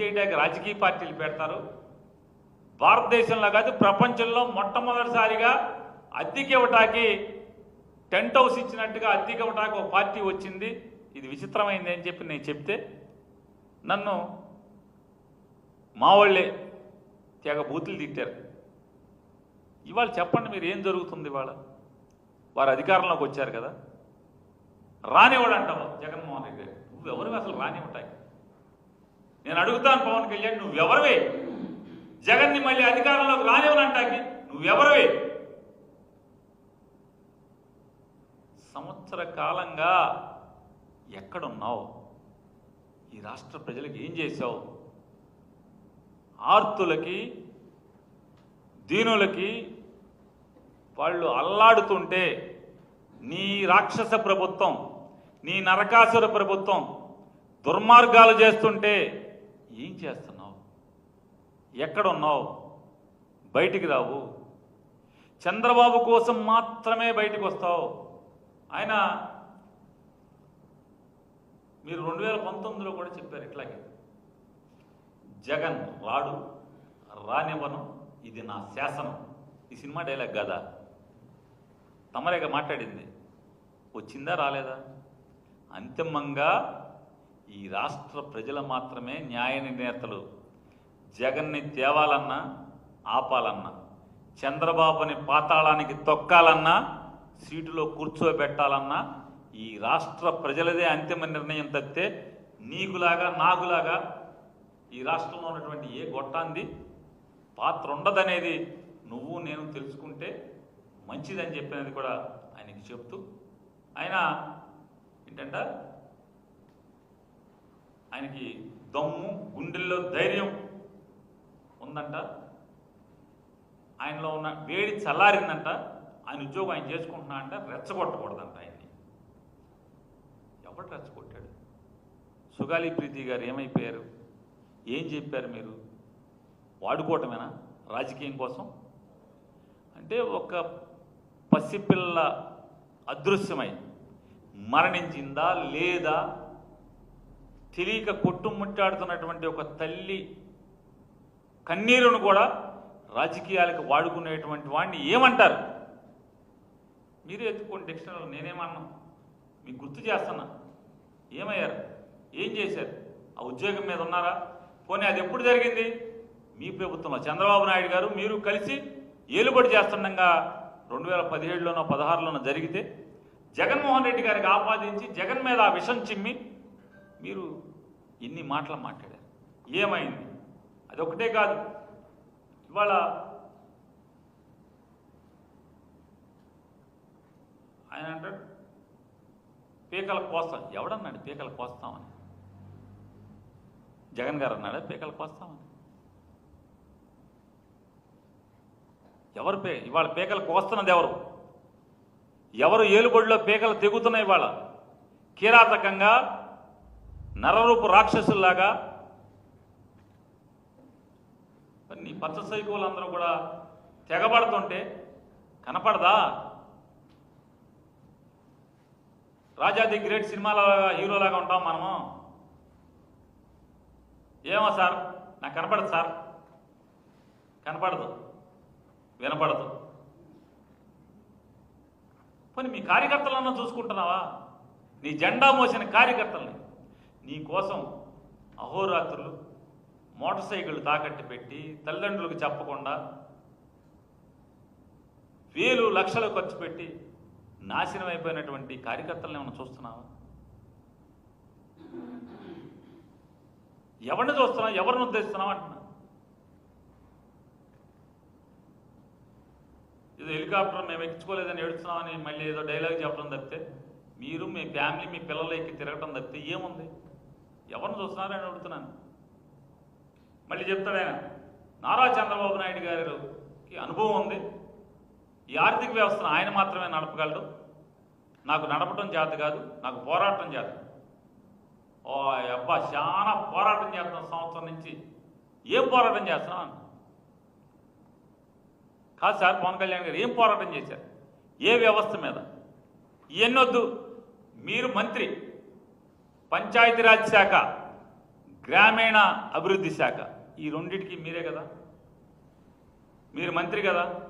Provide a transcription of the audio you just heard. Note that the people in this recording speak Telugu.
చేయడానికి రాజకీయ పార్టీలు పెడతారు. భారతదేశంలో కాదు ప్రపంచంలో మొట్టమొదటిసారిగా అద్దెకి ఇవ్వటానికి టెంట్ హౌస్ ఇచ్చినట్టుగా అద్దెకి ఇవ్వటానికి ఒక పార్టీ వచ్చింది. ఇది విచిత్రమైంది అని చెప్పి నేను చెప్తే నన్ను మా వాళ్ళే తెగ బూతులు తిట్టారు. ఇవాళ చెప్పండి మీరు ఏం జరుగుతుంది ఇవాళ? వారు అధికారంలోకి వచ్చారు కదా. రానివాడు అంటావు జగన్మోహన్ రెడ్డి గారు. నువ్వెవరు అసలు రానివ్వటాయి నేను అడుగుతాను పవన్ కళ్యాణ్ నువ్వెవరివే? జగన్ని మళ్ళీ అధికారంలోకి రానివ్వనంటాకి నువ్వెవరివే? సంవత్సర కాలంగా ఎక్కడున్నావు? ఈ రాష్ట్ర ప్రజలకు ఏం చేశావు? ఆర్తులకి దీనులకి వాళ్ళు అల్లాడుతుంటే నీ రాక్షస ప్రభుత్వం నీ నరకాసుర ప్రభుత్వం దుర్మార్గాలు చేస్తుంటే ఏం చేస్తున్నావు? ఎక్కడున్నావు? బయటికి రావు. చంద్రబాబు కోసం మాత్రమే బయటకు వస్తావు. ఆయన మీరు రెండు వేల పంతొమ్మిదిలో కూడా చెప్పారు ఇట్లాగే. జగన్ రాడు రానివ్వను ఇది నా శాసనం. ఈ సినిమా డైలాగ్ కదా? తమరేగా మాట్లాడింది? వచ్చిందా రాలేదా? అంతిమంగా ఈ రాష్ట్ర ప్రజలు మాత్రమే న్యాయ నిర్ణేతలు. జగన్ని తేవాలన్నా ఆపాలన్నా చంద్రబాబుని పాతాళానికి తొక్కాలన్నా సీటులో కూర్చోబెట్టాలన్నా ఈ రాష్ట్ర ప్రజలదే అంతిమ నిర్ణయం తప్పితే నీకులాగా నాకులాగా ఈ రాష్ట్రంలో ఉన్నటువంటి ఏ గొట్టాంది? పాత్ర ఉండదనేది నువ్వు నేను తెలుసుకుంటే మంచిదని చెప్పినది కూడా ఆయనకి చెప్తూ ఆయన ఏంటంటే ఆయనకి దమ్ము గుండెల్లో ధైర్యం ఉందంట. ఆయనలో ఉన్న వేడి చల్లారిందంట. ఆయన ఉద్యోగం ఆయన చేసుకుంటున్నా అంటే రెచ్చగొట్టకూడదంట ఆయన్ని. ఎవడు రెచ్చగొట్టాడు? సుగాలి ప్రీతి గారు ఏమైపోయారు? ఏం చెప్పారు మీరు? వాడుకోవటమేనా? రాజకీయం కోసం? అంటే ఒక పసిపిల్ల అదృశ్యమై మరణించిందా లేదా తెలియక కొట్టుముట్టాడుతున్నటువంటి ఒక తల్లి కన్నీరును కూడా రాజకీయాలకు వాడుకునేటువంటి వాడిని ఏమంటారు? మీరే ఎత్తుకోండి డిక్షనరీలో నేనేమన్నా మీకు గుర్తు చేస్తున్నా. ఏమయ్యారు? ఏం చేశారు? ఆ ఉద్యోగం మీద ఉన్నారా? పోనీ అది ఎప్పుడు జరిగింది? మీ ప్రభుత్వంలో చంద్రబాబు నాయుడు గారు మీరు కలిసి ఏలుబడి చేస్తుండగా రెండు వేల పదిహేడులోనో పదహారులోనో జరిగితే జగన్మోహన్ రెడ్డి గారికి ఆపాదించి జగన్ మీద ఆ విషం చిమ్మి మీరు ఇన్ని మాటలు మాట్లాడారు. ఏమైంది? అది కాదు. ఇవాళ ఆయన అంటాడు పీకల కోస్తాం ఎవడన్నాడు పీకల కోస్తామని జగన్ గారు అన్నాడా పీకల కోస్తామని ఎవరు పే ఇవాళ పీకలు కోస్తున్నది ఎవరు? ఎవరు ఏలుబడిలో పీకలు తెగుతున్నాయి ఇవాళ? కిరాతకంగా నరరూపు రాక్షసుల్లాగా. నీ పచ్చ సైకోలందరూ కూడా తెగబడుతుంటే కనపడదా? రాజా ది గ్రేట్ సినిమాలాగా హీరోలాగా ఉంటాం మనము. ఏమో సార్ నాకు కనపడదు సార్. కనపడదు. వినపడదు. పోనీ మీ కార్యకర్తలన్నా చూసుకుంటున్నావా? నీ జెండా మోసిన కార్యకర్తల్ని. నీ కోసం అహోరాత్రులు మోటార్ సైకిల్ తాకట్టు పెట్టి తల్లిదండ్రులకు చెప్పకుండా వేలు లక్షలు ఖర్చు పెట్టి నాశనం అయిపోయినటువంటి కార్యకర్తలను ఏమైనా చూస్తున్నావా? ఎవరిని చూస్తున్నావు? ఎవరిని ఉద్దేశిస్తున్నావు అంటున్నా? ఏదో హెలికాప్టర్ మేము ఎక్కించుకోలేదని ఏడుస్తున్నామని మళ్ళీ ఏదో డైలాగ్ చెప్పడం తప్పితే మీరు మీ ఫ్యామిలీ మీ పిల్లలు ఎక్కి తిరగటం తప్పితే ఏముంది? ఎవరిని చూస్తున్నారని అడుగుతున్నాను. మళ్ళీ చెప్తాడు ఆయన నారా చంద్రబాబు నాయుడు గారికి అనుభవం ఉంది. ఈ ఆర్థిక వ్యవస్థను ఆయన మాత్రమే నడపగలడు. నాకు నడపటం చేత కాదు నాకు పోరాటం చేత. ఓ అబ్బా చాలా పోరాటం చేస్తున్న సంవత్సరం నుంచి. ఏం పోరాటం చేస్తున్నాం కాదు సార్ పవన్ కళ్యాణ్ గారు ఏం పోరాటం చేశారు? ఏ వ్యవస్థ మీద? ఎన్నొద్దు మీరు మంత్రి. పంచాయతీరాజ్ శాఖ గ్రామీణ అభివృద్ధి శాఖ. ఈ రెండింటికి మీరే కదా? మీరు మంత్రి కదా?